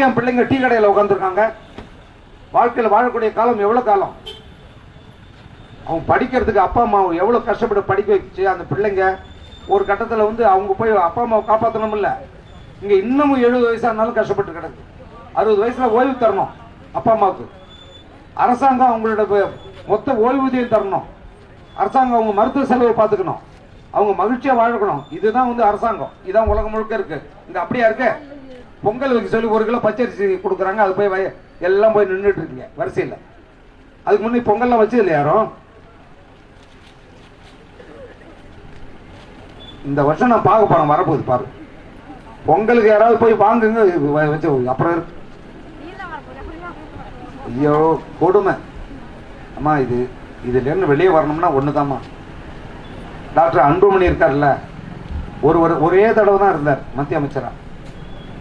இன்னைக்கு என் பிள்ளைங்க டீ கடையில் உட்காந்துருக்காங்க வாழ்க்கையில் வாழக்கூடிய காலம் எவ்வளோ காலம்? அவங்க படிக்கிறதுக்கு அப்பா அம்மா எவ்வளோ கஷ்டப்பட்டு படிக்க வச்சு அந்த பிள்ளைங்க ஒரு கட்டத்தில் வந்து அவங்க போய் அப்பா அம்மாவை காப்பாற்றணும் இல்லை. இங்கே இன்னமும் எழுபது வயசானாலும் கஷ்டப்பட்டு கிடக்கு. அறுபது வயசில் ஓய்வு தரணும் அப்பா அம்மாவுக்கு. அரசாங்கம் அவங்களோட மொத்த ஓய்வூதியம் தரணும். அரசாங்கம் அவங்க மருத்துவ செலவை பார்த்துக்கணும். அவங்க மகிழ்ச்சியாக வாழக்கணும். இதுதான் வந்து அரசாங்கம். இதான் உலகம் முழுக்க இருக்கு. இந்த அப்படியா இருக்கு? பொங்கல் வைக்க சொல்லி ஒரு கிலோ பச்சரிசி கொடுக்குறாங்க அது போய் வய- எல்லாம் போய் நின்றுட்டு இருக்கீங்க வரிசையில். அதுக்கு முன்னே பொங்கல்லாம் வச்சது இல்லை யாரும்? இந்த வருஷம் நான் பார்க்க போறேன் வரப்போகுது பாரு. பொங்கலுக்கு யாராவது போய் வாங்குங்க வச்சு அப்புறம் இருக்கு ஐயோ கொடுமை. அம்மா இது இதுலேருந்து வெளியே வரணும்னா ஒன்று டாக்டர் அன்புமணி இருக்கார்ல ஒரு ஒரு ஒரே தடவை தான் இருந்தார் மத்திய அமைச்சரா.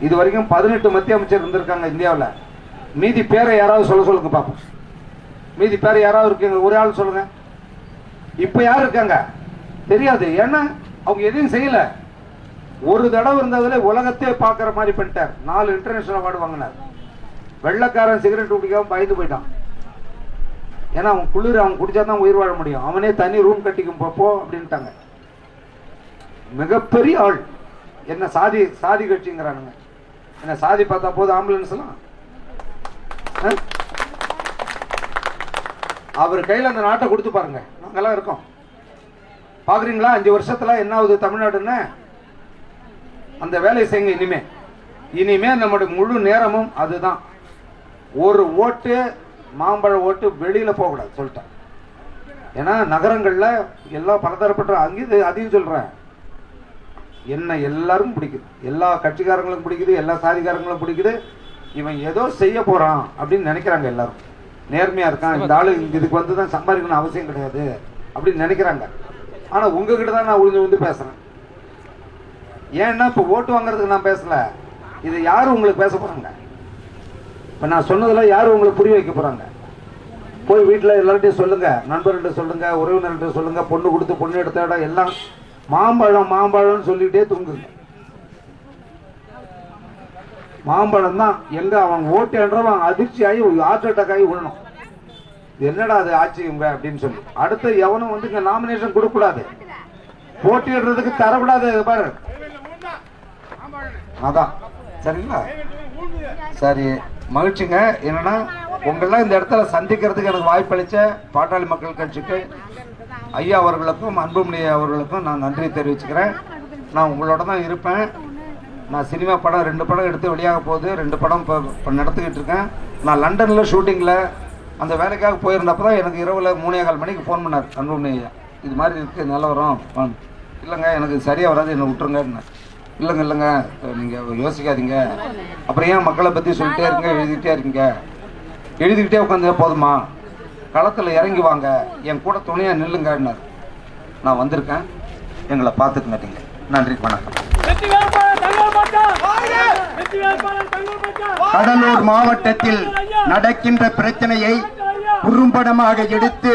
இது வரைக்கும் பதினெட்டு மத்திய அமைச்சர் இருந்திருக்காங்க இந்தியாவில். மீதி பேரை யாராவது சொல்ல சொல்லுங்க பார்ப்போம் மீதி பேர் யாராவது இருக்கீங்க ஒரு ஆள் சொல்லுங்க. இப்போ யார் இருக்காங்க? தெரியாது. ஏன்னா அவங்க எதையும் செய்யலை. ஒரு தடவை இருந்ததுல உலகத்தையே பார்க்குற மாதிரி பண்ணிட்டார். நாலு இன்டர்நேஷனல் அவார்டு வாங்கினார். வெள்ளைக்காரன் சிகரெட் குடிக்காம பயந்து போயிட்டான். ஏன்னா அவன் குளிர் அவன் குடிச்சா தான் உயிர் வாழ முடியும். அவனே தனி ரூம் கட்டிக்கும் போப்போ அப்படின்ட்டாங்க. மிகப்பெரிய ஆள். என்ன சாதி சாதி கட்சிங்கிறானுங்க. என்ன சாதி பார்த்தா போதும் ஆம்புலன்ஸ்லாம்? ஆ? அவர் கையில் அந்த நாட்டை கொடுத்து பாருங்க. நாங்கெல்லாம் இருக்கோம். பார்க்குறீங்களா? அஞ்சு வருஷத்தில் என்ன ஆகுது தமிழ்நாடுன்னு? அந்த வேலையை செய்யுங்க இனிமே. இனிமே நம்முடைய முழு நேரமும் அதுதான். ஒரு ஓட்டு மாம்பழ ஓட்டு வெளியில் போகக்கூடாது சொல்லிட்டேன். ஏன்னா நகரங்களில் எல்லாம் பலதரப்பட்ட அங்கேயும் அதையும் சொல்கிறேன் என்ன எல்லாரும் பிடிக்குது. எல்லா கட்சிக்காரங்களும் பிடிக்குது எல்லா சாதிக்காரங்களும் பிடிக்குது. இவன் ஏதோ செய்ய போறான் அப்படின்னு நினைக்கிறாங்க எல்லாரும். நேர்மையா இருக்கான் இந்த ஆளு இதுக்கு வந்து தான் சம்பாதிக்கணும் அவசியம் கிடையாது அப்படின்னு நினைக்கிறாங்க. ஆனா உங்ககிட்ட தான் நான் உழுந்து வந்து பேசுறேன். ஏன்னா இப்போ ஓட்டு வாங்குறதுக்கு நான் பேசல. இது யார் உங்களுக்கு பேச போறாங்க? இப்போ நான் சொன்னதெல்லாம் யார் உங்களுக்கு புரிய வைக்க போறாங்க? போய் வீட்டில் எல்லார்ட்டையும் சொல்லுங்க. நண்பர்கிட்ட சொல்லுங்க உறவினர்கிட்ட சொல்லுங்க பொண்ணு கொடுத்து பொண்ணு எடுத்த இடம் எல்லாம் மாம்பழம் மாம்பழம்னு சொல்லிட்டே தூங்குங்க மாம்பழம் தான் எங்க அவன் ஓட்டுன்றவன் அதிர்ச்சி ஆகி ஹார்ட் அட்டாக் ஆகி விழணும். என்னடா அது ஆச்சரியங்க அப்படின்னு சொல்லி. அடுத்து எவனும் வந்து இங்க நாமினேஷன் கொடுக்கக்கூடாது. போட்டியிடுறதுக்கு தரக்கூடாது இது பாரு. அதான். சரிங்களா? சரி மகிழ்ச்சிங்க. என்னன்னா உங்களெல்லாம் இந்த இடத்துல சந்திக்கிறதுக்கு எனக்கு வாய்ப்பளிச்ச பாட்டாளி மக்கள் கட்சிக்கு ஐயா அவர்களுக்கும் அன்புமணி அவர்களுக்கும் நான் நன்றி தெரிவிச்சுக்கிறேன். நான் உங்களோட தான் இருப்பேன். நான் சினிமா படம் ரெண்டு படம் எடுத்து வெளியாக போகுது. ரெண்டு படம் இப்போ இப்போ நடத்திக்கிட்டு இருக்கேன். நான் லண்டனில் ஷூட்டிங்கில் அந்த வேலைக்காக போயிருந்தப்போ தான் எனக்கு இரவில் மூணே கால் மணிக்கு ஃபோன் பண்ணார் அன்புமணி ஐயா. இது மாதிரி இருக்குது நிலவரம் வாங்க. இல்லைங்க எனக்கு சரியாக வராது என்னை விட்டுருங்கன்னு இல்லைங்க இல்லைங்க நீங்கள் யோசிக்காதீங்க. அப்புறம் ஏன் மக்களை பற்றி சொல்லிட்டே இருங்க எழுதிட்டே இருக்கீங்க? எழுதிக்கிட்டே உட்காந்து போதுமா? களத்தில் இறங்கி வாங்க. என் கூட துணையாக நில்லுங்கன்னாரு. நான் வந்திருக்கேன். எங்களை பார்த்துக்குங்க நன்றி வணக்கம். கடலூர் மாவட்டத்தில் நடக்கின்ற பிரச்சனையை குறும்படமாக எடுத்து